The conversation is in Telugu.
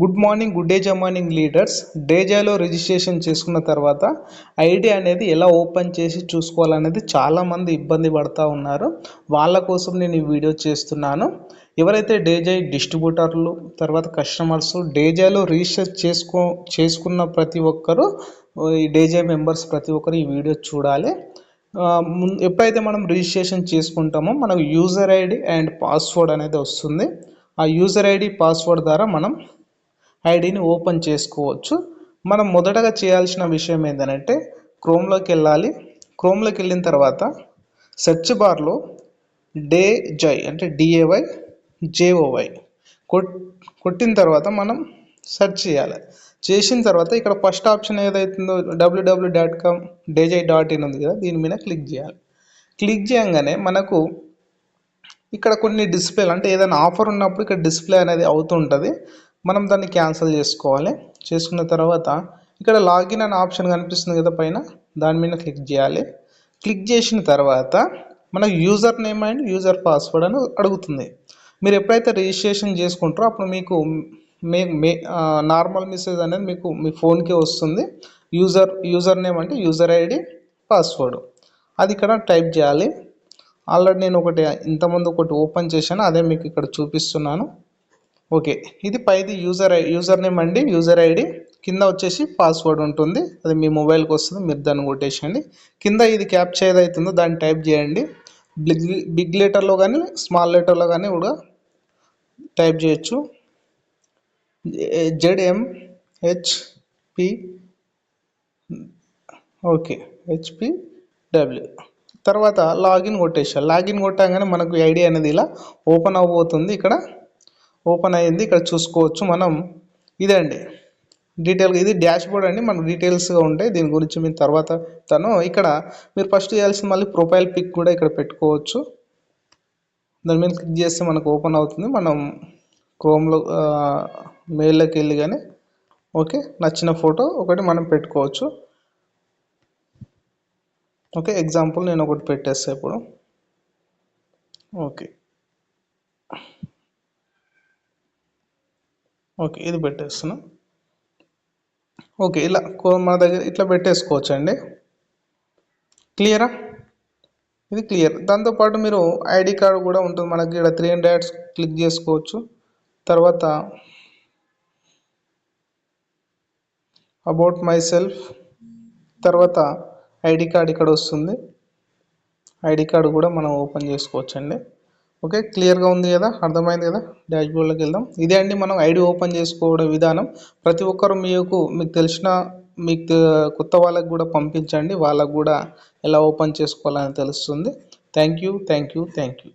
Good morning good day morning leaders డేజాలో registration చేసుకున్న తర్వాత ఐడి అనేది ఎలా ఓపెన్ చేసి చూసుకోవాలనేది చాలామంది ఇబ్బంది పడుతూ ఉన్నారు. వాళ్ళ కోసం నేను ఈ వీడియో చేస్తున్నాను. ఎవరైతే డేజాయ్ డిస్ట్రిబ్యూటర్లు తర్వాత కస్టమర్స్ డేజాలో రిజిస్టర్ చేసుకో చేసుకున్న ప్రతి ఒక్కరూ ఈ డేజాయ్ మెంబర్స్ ప్రతి ఒక్కరు ఈ వీడియో చూడాలి. ఎప్పుడైతే మనం రిజిస్ట్రేషన్ చేసుకుంటామో మనకు యూజర్ ఐడి అండ్ పాస్వర్డ్ అనేది వస్తుంది. ఆ యూజర్ ఐడి పాస్వర్డ్ ద్వారా మనం ఐడిని ఓపెన్ చేసుకోవచ్చు. మనం మొదటగా చేయాల్సిన విషయం ఏంటంటే క్రోమ్లోకి వెళ్ళాలి. క్రోమ్లోకి వెళ్ళిన తర్వాత సెర్చ్ బార్లో డే జై అంటే డిఏవై జేఓవై కొట్ కొట్టిన తర్వాత మనం సెర్చ్ చేయాలి. చేసిన తర్వాత ఇక్కడ ఫస్ట్ ఆప్షన్ ఏదైతుందో డబ్ల్యూడబ్ల్యూ డాట్ కామ్ డేజై డాట్ ఇన్ ఉంది కదా దీని మీద క్లిక్ చేయాలి. క్లిక్ చేయగానే మనకు ఇక్కడ కొన్ని డిస్ప్లేలు అంటే ఏదైనా ఆఫర్ ఉన్నప్పుడు ఇక్కడ డిస్ప్లే అనేది అవుతుంటుంది. మనం దాన్ని క్యాన్సిల్ చేసుకోవాలి. చేసుకున్న తర్వాత ఇక్కడ లాగిన్ అనే ఆప్షన్ కనిపిస్తుంది కదా పైన. దాని మీద క్లిక్ చేయాలి. క్లిక్ చేసిన తర్వాత మనకు user name and user password అని అడుగుతుంది. మీరు ఎప్పుడైతే రిజిస్ట్రేషన్ చేసుకుంటారో అప్పుడు మీకు మే మే నార్మల్ మెసేజ్ అనేది మీకు మీ ఫోన్కి వస్తుంది. యూజర్ యూజర్ నేమ్ అంటే యూజర్ ఐడి పాస్వర్డ్. అది ఇక్కడ టైప్ చేయాలి. ఆల్రెడీ నేను ఒకటి ఇంతమంది ఒకటి ఓపెన్ చేశాను. అదే మీకు ఇక్కడ చూపిస్తున్నాను. ఓకే. ఇది పైది యూజర్ ఐ యూజర్ నేమ్ అండి. User ID. కింద వచ్చేసి పాస్వర్డ్ ఉంటుంది. అది మీ మొబైల్కి వస్తుంది. మీరు దాన్ని కొట్టేసేయండి. కింద ఇది క్యాప్చర్ ఏదైతుందో దాన్ని టైప్ చేయండి. బిగ్ బిగ్ లెటర్లో కానీ స్మాల్ లెటర్లో కానీ కూడా టైప్ చేయొచ్చు. Z M H P okay. H P W తర్వాత లాగిన్ కొట్టేసా లాగిన్ కొట్టగానే మనకు ఐడి అనేది ఇలా ఓపెన్ అవ్వబోతుంది. ఇక్కడ ఓపెన్ అయ్యింది ఇక్కడ చూసుకోవచ్చు మనం. ఇదండి డీటెయిల్గా ఇది డాష్ బోర్డ్ అండి. మనకు డీటెయిల్స్గా ఉంటాయి. దీని గురించి మీరు తర్వాత తను ఇక్కడ మీరు ఫస్ట్ చేయాల్సిన మళ్ళీ ప్రొఫైల్ పిక్ కూడా ఇక్కడ పెట్టుకోవచ్చు. దాని మీద క్లిక్ చేస్తే మనకు ఓపెన్ అవుతుంది. మనం క్రోమ్లో మెయిల్లోకి వెళ్ళి కానీ ఓకే నచ్చిన ఫోటో ఒకటి మనం పెట్టుకోవచ్చు. ఓకే ఎగ్జాంపుల్ నేను ఒకటి పెట్టేస్తా ఇప్పుడు. ఓకే. ఓకే ఇది పెట్టేస్తున్నా. ఓకే ఇలా కో- మన దగ్గర ఇట్లా పెట్టేసుకోవచ్చు అండి క్లియరా? ఇది క్లియర్. దాంతోపాటు మీరు ఐడి కార్డు కూడా ఉంటుంది మనకి. ఇక్కడ త్రీ హండ్రెడ్ క్లిక్ చేసుకోవచ్చు. తర్వాత అబౌట్ మై సెల్ఫ్ తర్వాత ఐడి కార్డ్ ఇక్కడ వస్తుంది. ఐడి కార్డు కూడా మనం ఓపెన్ చేసుకోవచ్చండి. ఓకే క్లియర్గా ఉంది కదా? అర్థమైంది కదా? డాష్బోర్డ్లోకి వెళ్దాం. ఇదే అండి మనం ఐడి ఓపెన్ చేసుకోవడం విధానం. ప్రతి ఒక్కరు మీకు మీకు తెలిసిన మీకు కొత్త వాళ్ళకి కూడా పంపించండి. వాళ్ళకు కూడా ఎలా ఓపెన్ చేసుకోవాలని తెలుస్తుంది. Thank you thank you thank you.